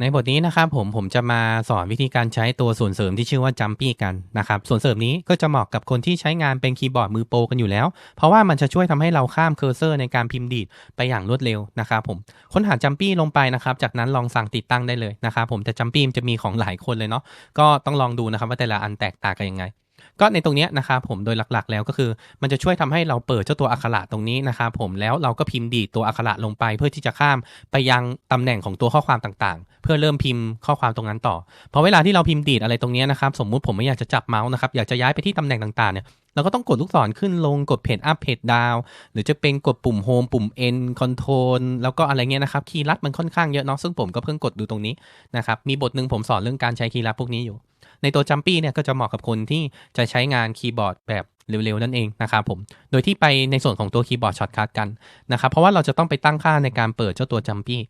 ในบทนี้นะครับผมผมจะมาสอนวิธีการใช้ตัวส่วนเสริมที่ชื่อว่าจัมปี้กันนะครับส่วนเสริมนี้ก็จะเหมาะกับคนที่ใช้งานเป็นคีย์บอร์ดมือโปรกันอยู่แล้ว เพราะว่ามันจะช่วยทำให้เราข้ามเคอร์เซอร์ในการพิมพ์ดีดไปอย่างรวดเร็วนะครับผมค้นหาจัมปี้ลงไปนะครับจากนั้นลองสั่งติดตั้งได้เลยนะครับผมแต่จัมปี้จะมีของหลายคนเลยเนาะก็ต้องลองดูนะครับว่าแต่ละอันแตกต่างกันยังไง ก็ในตรงนี้นะครับผมโดยหลักๆ แล้วก็คือ มันจะช่วยทำให้เราเปิดเจ้าตัวอักขระตรงนี้นะครับผมแล้วเราก็พิมพ์ดีดตัวอักขระลงไป เพื่อที่จะข้ามไปยังตำแหน่งของตัวข้อความต่างๆ เพื่อเริ่มพิมพ์ข้อความตรงนั้นต่อพอเวลาที่เราพิมพ์ดีดอะไรตรงนี้นะครับสมมุติผมไม่อยากจะจับเมาส์นะครับอยากจะย้ายไปที่ตำแหน่งต่างๆเนี่ยเราก็ต้องกดลูกศรขึ้นลงกดเพจอัพเพจดาวหรือจะเป็นกดปุ่มโฮมปุ่ม N Control แล้วก็อะไรเงี้ยนะครับคีย์ลัดมันค่อนข้างเยอะเนาะซึ่งผมก็เพิ่งกดดูตรงนี้นะครับมีบทหนึ่งผมสอนเรื่องการใช้คีย์ลัดพวกนี้อยู่ ในตัวจัมปี้เนี่ยก็จะเหมาะกับคนที่จะใช้งานคีย์บอร์ดแบบเร็วๆ นั่นเองนะครับผม โดยที่ไปในส่วนของตัวคีย์บอร์ดช็อตคัทกันนะครับ เพราะว่าเราจะต้องไปตั้งค่าในการเปิดเจ้าตัวจัมปี้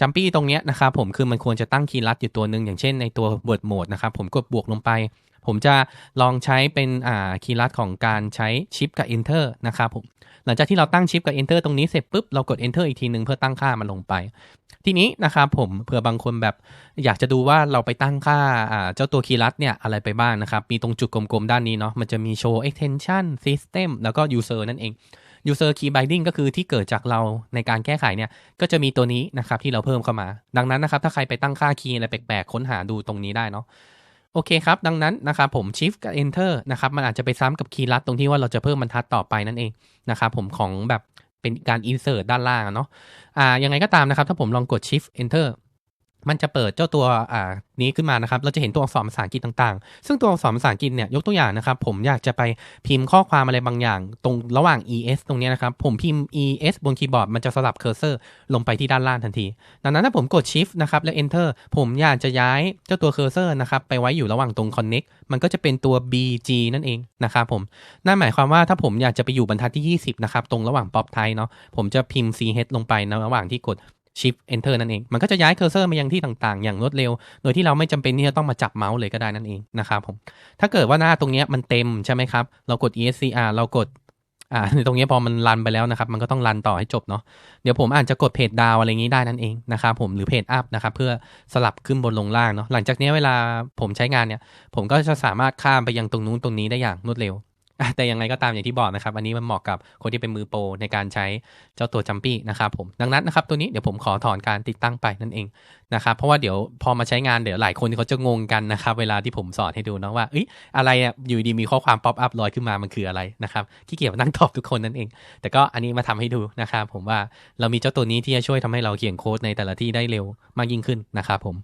จัมปี้ตรงนี้นะครับผมคือมันควรจะตั้งคีย์ลัดอยู่ตัวหนึ่งอย่างเช่นในตัว Word Mode นะครับผมกดบวกลงไป ผมจะลองใช้เป็นอ่าคีย์ลัดของการใช้ชิปกับ Enter นะครับผมหลังจากที่เราตั้งชิปกับ Enter ตรงนี้เสร็จปุ๊บเรากด Enter อีกทีหนึ่งเพื่อตั้งค่ามันลงไป ทีนี้นะครับผมเผื่อบางคนแบบอยากจะดูว่าเราไปตั้งค่าเจ้าตัวคีย์ลัดเนี่ยอะไรไปบ้างนะครับมีตรงจุดกลมๆด้านนี้เนาะมันจะมีโชว์ extension system แล้วก็ user นั่นเอง user key binding ก็คือที่เกิดจากเราในการแก้ไขเนี่ยก็จะมีตัวนี้นะครับที่เราเพิ่มเข้ามา ดังนั้นนะครับถ้าใครไปตั้งค่าคีย์อะไรแปลกๆ ค้นหาดูตรงนี้ได้เนาะโอเคครับ ดังนั้นนะครับผม shift กับ enter นะครับมันอาจจะไปซ้ำกับคีย์ลัดตรงที่ว่าเราจะเพิ่มบรรทัดต่อไปนั่นเองนะครับผมของแบบเป็นการ insert ด้านล่างเนาะอ่ายังไงก็ตามนะครับ ถ้าผมลองกด shift enter มันจะเปิดเจ้าตัวอ่านี้ขึ้นมานะครับ เราจะเห็นตัวอักษรภาษาอังกฤษต่างๆ ซึ่งตัวอักษรภาษาอังกฤษเนี่ยยกตัวอย่างนะครับ ผมอยากจะไปพิมพ์ข้อความอะไรบางอย่าง ตรงระหว่าง es ตรงนี้นะครับ ผมพิมพ์ es บนคีย์บอร์ดมันจะสลับเคอร์เซอร์ลงไปที่ด้านล่างทันที ดังนั้นถ้าผมกด shift นะครับและ enter ผมอยากจะย้ายเจ้าตัวเคอร์เซอร์นะครับไปไว้อยู่ระหว่างตรง connect มันก็จะเป็นตัว bg นั่นเองนะครับผมนั่นหมายความว่าถ้าผมอยากจะไปอยู่บรรทัดที่ 20นะครับตรงระหว่าง pop type เนาะผมจะพิมพ์ ch ลงไปในระหว่างที่กด Shift Enter นั่นเอง มันก็จะย้ายเคอร์เซอร์มายังที่ต่างๆ อย่างรวดเร็ว โดยที่เราไม่จำเป็นที่จะต้องมาจับเมาส์เลยก็ได้นั่นเองนะครับผม ถ้าเกิดว่าหน้าตรงนี้มันเต็มใช่ไหมครับ เรากด ESCR เรากดอ่าตรงนี้พอมันรันไปแล้วนะครับ มันก็ต้องรันต่อให้จบเนาะ เดี๋ยวผมอาจจะกดเพจดาวอะไรอย่างนี้ได้นั่นเองนะครับผม หรือเพจอัพนะครับ เพื่อสลับขึ้นบนลงล่างเนาะ หลังจากนี้เวลาผมใช้งานเนี่ย ผมก็จะสามารถข้ามไปยังตรงนู้นตรงนี้ได้อย่างรวดเร็ว แต่ยังไงก็ตามอย่างที่บอกนะครับ อันนี้มันเหมาะกับคนที่เป็นมือโปรในการใช้เจ้าตัวจัมปี้นะครับผมดังนั้นนะครับตัวนี้เดี๋ยวผมขอถอนการติดตั้งไปนั่นเองนะครับเพราะว่าเดี๋ยวพอมาใช้งานเดี๋ยวหลายคนเขาจะงงกันนะครับเวลาที่ผมสอนให้ดูนะว่าเอ้ยอะไรอะอยู่ดีมีข้อความป๊อปอัพลอยขึ้นมามันคืออะไรนะครับที่เกี่ยวนั่งตอบทุกคนนั่นเอง แต่ก็อันนี้มาทำให้ดูนะครับผมว่าเรามีเจ้าตัวนี้ที่จะช่วยทำให้เราเขียนโค้ดในแต่ละที่ได้เร็วมากยิ่งขึ้นนะครับผม